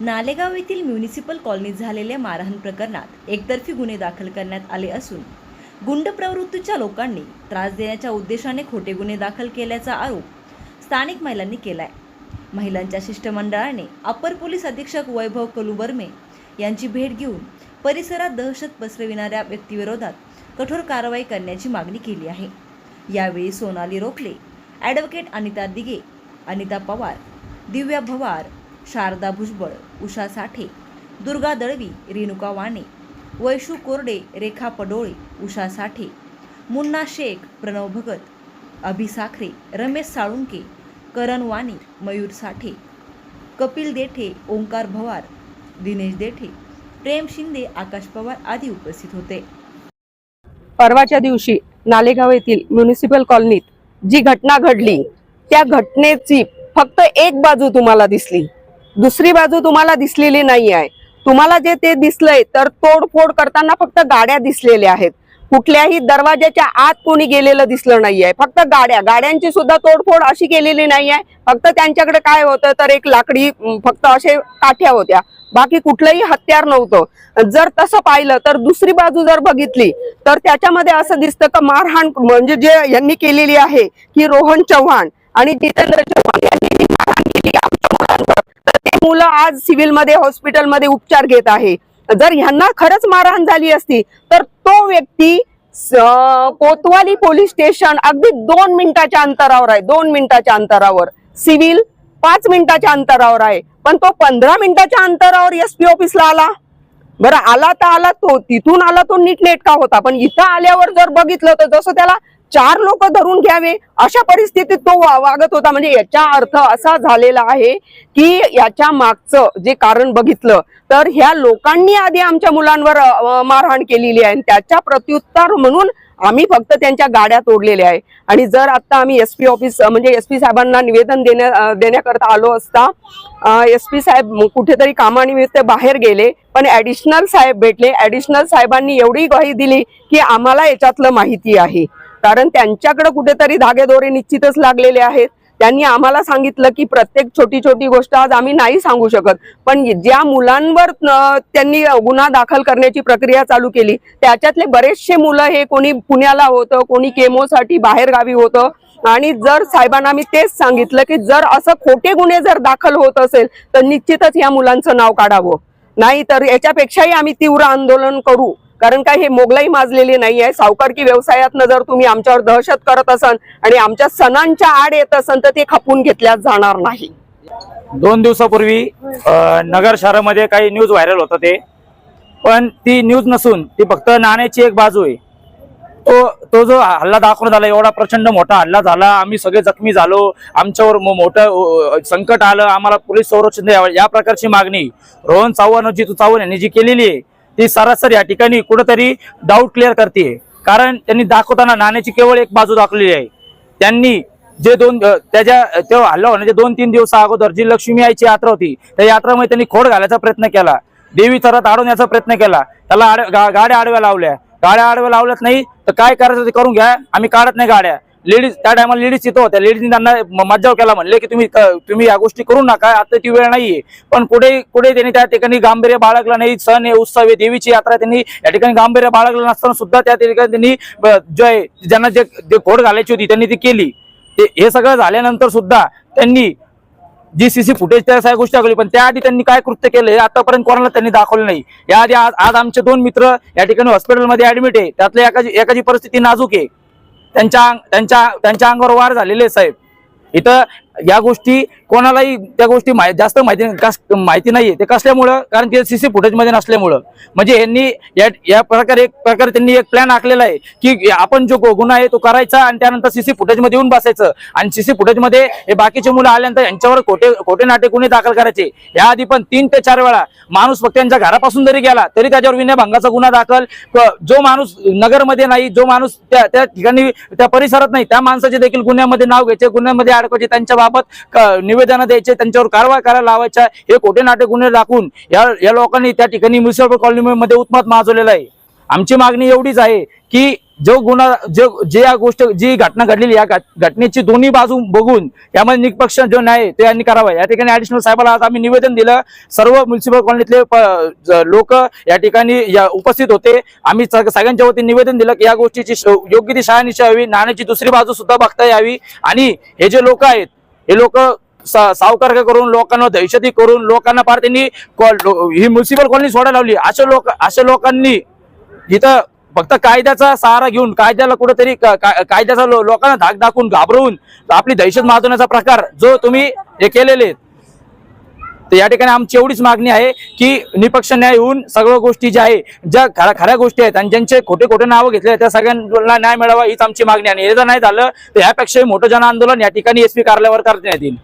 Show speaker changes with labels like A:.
A: नालेगाव येथील म्युनिसिपल कॉलनीत झालेल्या मारहाण प्रकरणात एकतर्फी गुन्हे दाखल करण्यात आले असून गुंड प्रवृत्तीच्या लोकांनी त्रास देण्याच्या उद्देशाने खोटे गुन्हे दाखल केल्याचा आरोप स्थानिक महिलांनी केलाय. महिलांच्या शिष्टमंडळाने अपर पोलीस अधीक्षक वैभव कलुबर्मे यांची भेट घेऊन परिसरात दहशत पसरविणाऱ्या व्यक्तीविरोधात कठोर कारवाई करण्याची मागणी केली आहे. यावेळी सोनाली रोखले ॲडव्होकेट अनिता दिगे अनिता पवार दिव्या भवार शारदा भुजबळ उषा साठे दुर्गा दळवी रेणुका वाणे वैशू कोरडे रेखा पडोळे उषा साठे मुन्ना शेख प्रणव भगत अभि साखरे रमेश साळुंके करण वाणी मयूर साठे कपिल देठे ओंकार भवार दिनेश देठे प्रेम शिंदे आकाश पवार आदी उपस्थित होते.
B: परवाच्या दिवशी नालेगाव येथील म्युनिसिपल कॉलनीत जी घटना घडली त्या घटनेची फक्त एक बाजू तुम्हाला दिसली. दुसरी बाजू तुम्हाला दिसलेली नाही आहे तुम्हाला जे ते दिसलंय तर तोडफोड करताना फक्त गाड्या दिसलेल्या आहेत. कुठल्याही दरवाजाच्या आत कोणी गेलेलं दिसलं नाहीये. फक्त गाड्या गाड्यांची सुद्धा तोडफोड अशी केलेली नाहीये. फक्त त्यांच्याकडे काय होतं तर एक लाकडी फक्त असे काठ्या होत्या. बाकी कुठलंही हत्यार नव्हतं. जर तसं पाहिलं तर दुसरी बाजू जर बघितली तर त्याच्यामध्ये असं दिसतं का मारहाण म्हणजे जे यांनी केलेली आहे की रोहन चव्हाण आणि जितेंद्र चव्हाण यांनी आज सिव्हिलमध्ये हॉस्पिटलमध्ये उपचार घेत आहे. जर ह्यांना खरंच मारहाण झाली असती तर तो व्यक्ती कोतवाली पोलीस स्टेशन अगदी दोन मिनिटाच्या अंतरावर आहे. दोन मिनिटाच्या अंतरावर. सिव्हिल पाच मिनिटाच्या अंतरावर आहे. पण तो पंधरा मिनिटाच्या अंतरावर एस पी ऑफिसला आला. बरं आला तर आला तो. तिथून आला तो नीट नेटका होता. पण इथं आल्यावर जर बघितलं तर जसं त्याला चार लोक धरून घ्यावे अशा परिस्थितीत तो वागत होता. म्हणजे याचा अर्थ असा झालेला आहे की याच्या मागचं जे कारण बघितलं तर ह्या लोकांनी आधी आमच्या मुलांवर मारहाण केलेली आहे. आणि त्याच्या प्रत्युत्तर म्हणून आम्ही फक्त त्यांच्या गाड्या तोडलेल्या आहे. आणि जर आता आम्ही एस पी ऑफिस म्हणजे एस पी साहेबांना निवेदन देण्या देण्याकरता आलो असता एस पी साहेब कुठेतरी कामानिमित्त बाहेर गेले पण ऍडिशनल साहेब भेटले. ऍडिशनल साहेबांनी एवढी ग्वाही दिली की आम्हाला याच्यातलं माहिती आहे. कारण त्यांच्याकडे कुठेतरी धागेदोरे निश्चितच लागलेले आहेत. त्यांनी आम्हाला सांगितलं की प्रत्येक छोटी छोटी गोष्ट आज आम्ही नाही सांगू शकत. पण ज्या मुलांवर त्यांनी गुन्हा दाखल करण्याची प्रक्रिया चालू केली त्याच्यातले बरेचसे मुलं हे कोणी पुण्याला होतं कोणी केमोसाठी बाहेरगावी होतं. आणि जर साहेबांना मी तेच सांगितलं की जर असं खोटे गुन्हे जर दाखल होत असेल तर निश्चितच या मुलांचं नाव काढावं. नाही तर याच्यापेक्षाही आम्ही तीव्र आंदोलन करू. कारण काय हे मोगलाई माजलेली नाही आहे सावकारकी व्यवसायातनं जर तुम्ही आमच्यावर दहशत करत असाल आणि आमच्या सणांच्या आड येत असाल तर ते खपून घेतल्या जाणार नाही.
C: दोन दिवसापूर्वी नगर शहरामध्ये काही न्यूज व्हायरल होतं ते. पण ती न्यूज नसून ती फक्त नाण्याची एक बाजू आहे. तो तो जो हल्ला दाखवण्यात आला एवढा प्रचंड मोठा हल्ला झाला. आम्ही सगळे जखमी झालो. आमच्यावर मो- मोठं संकट आलं. आम्हाला पोलीस संरक्षण द्यावं. या प्रकारची मागणी रोहन चव्हाण जितू चव्हाण यांनी जी केलेली आहे ती सरासर या ठिकाणी कुठंतरी डाऊट क्लिअर करते. कारण त्यांनी दाखवताना नाण्याची केवळ एक बाजू दाखवलेली आहे. त्यांनी जे दोन त्याच्या तेव्हा हल्ला होण्याच्या दोन तीन दिवसा अगोदर जी लक्ष्मी आईची यात्रा होती त्या यात्रामध्ये त्यांनी खोड घालायचा प्रयत्न केला. देवी थरात अडवण्याचा प्रयत्न केला. त्याला आड- गा- गाड्या आडव्या लावल्या. गाड्या आडव्या लावल्यात नाही तर काय करायचं ते करून घ्या. आम्ही काढत नाही गाड्या. लेडीज त्या टायमाला लेडीज तिथं होत्या. लेडीजनी त्यांना मज्जाव केला म्हणले की तुम्ही तुम्ही या गोष्टी करू नका आता ती वेळ नाहीये. पण कुठे कुठे त्यांनी त्या ठिकाणी गांभीर्य बाळगलं नाही सण आहे उत्सव आहे देवीची यात्रा त्यांनी या ठिकाणी गांभीर्य बाळगलं नसताना सुद्धा त्या ठिकाणी त्यांनी जय ज्यांना जे जे खोड घालायची होती त्यांनी ती केली. ते हे सगळं झाल्यानंतर सुद्धा त्यांनी जी सी सी फुटेज त्या सगळ्या गोष्टी दाखवली पण त्याआधी त्यांनी काय कृत्य केलं आतापर्यंत कोणाला त्यांनी दाखवलं नाही. याआधी आज आज आमचे दोन मित्र या ठिकाणी हॉस्पिटलमध्ये ऍडमिट आहे. त्यातल्या एकाची एकाची परिस्थिती नाजूक आहे. त्यांच्या त्यांच्या त्यांच्या अंगावर वार झालेले आहे, साहेब. इथं या गोष्टी कोणालाही त्या गोष्टी माहि- जास्त माहिती कस- माहिती नाहीये. ते कसल्यामुळं? कारण ते सी फुटेजमध्ये नसल्यामुळं. म्हणजे यांनी या या प्रकारे एक प्रकारे त्यांनी एक प्लॅन आखलेला आहे की आपण जो गुन्हा आहे तो करायचा आणि त्यानंतर सीसी फुटेजमध्ये येऊन बसायचं. आणि सीसी फुटेजमध्ये हे बाकीचे मुलं आल्यानंतर यांच्यावर खोटे खोटे नाटे गुन्हे दाखल करायचे. याआधी पण तीन ते चार वेळा माणूस फक्त त्यांच्या घरापासून जरी गेला तरी त्याच्यावर विनयभंगाचा गुन्हा दाखल. जो माणूस नगरमध्ये नाही जो माणूस त्या त्या ठिकाणी त्या परिसरात नाही त्या माणसाचे देखील गुन्ह्यामध्ये नाव घ्यायचे गुन्ह्यामध्ये अडकवायचे त्यांच्या याबाबत निवेदन द्यायचे त्यांच्यावर कारवाई करायला लावायच्या हे खोटे नाटे गुन्हे दाखवून या या लोकांनी त्या ठिकाणी म्युन्सिपल कॉलनीमध्ये उत्मात माजवलेला आहे. आमची मागणी एवढीच आहे की जो गुन्हा जो जे या गोष्ट जी घटना घडलेली या घटनेची दोन्ही बाजू बघून यामध्ये निष्पक्ष जो न्याय ते यांनी करावा. या ठिकाणी ऍडिशनल साहेबाला आज आम्ही निवेदन दिलं. सर्व म्युन्सिपल कॉलनीतले लोक या ठिकाणी या उपस्थित होते. आम्ही सगळ्यांच्या वतीने निवेदन दिलं की या गोष्टीची योग्य ती शहानिशा यावी नाण्याची दुसरी बाजू सुद्धा बघता यावी. आणि हे जे लोक आहेत हे लोक सावकार करून लोकांना दहशती करून लोकांना पार त्यांनी कॉल- ही म्युन्सिपल कॉलनी सोडायला लावली अशा लोक अशा लोकांनी इथं फक्त कायद्याचा सहारा घेऊन कायद्याला कुठेतरी कायद्याचा लोकांना धाक दाखवून घाबरवून आपली दहशत माजवण्याचा प्रकार जो तुम्ही हे केलेले आहेत. तर या ठिकाणी आमची एवढीच मागणी आहे की निपक्ष न्याय होऊन सगळ्या गोष्टी ज्या आहे ज्या खऱ्या खऱ्या गोष्टी आहेत आणि ज्यांचे खोटे खोटे नावं घेतले त्या सगळ्यांना न्याय मिळावा हीच आमची मागणी आहे. आणि हे जर नाही झालं तर यापेक्षाही मोठं जन आंदोलन या ठिकाणी एसपी कार्यालयावर करण्यात येईल.